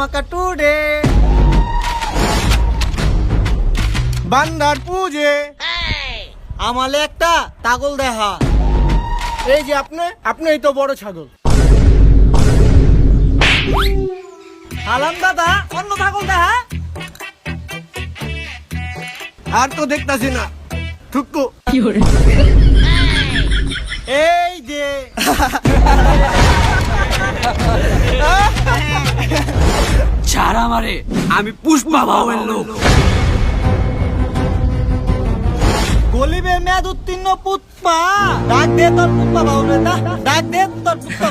মাকা টুডে বান্দার পুজে। আমালে একটা তাগল দেখা। এই যে আপনি আপনি এই তো বড় ছাগল। হালাম দাদা, অন্য ছাগল দেখা? আর তো দেখতাছি না। ঠুকু কি ছাড় আমারে আমি পুষ্পা ভাবের লোক। গলিবে মেয়াদ উত্তীর্ণ পুৎপা ডাক দে তোর পুষ্পা ভাবরে ডাক দে তোর পুষ্পা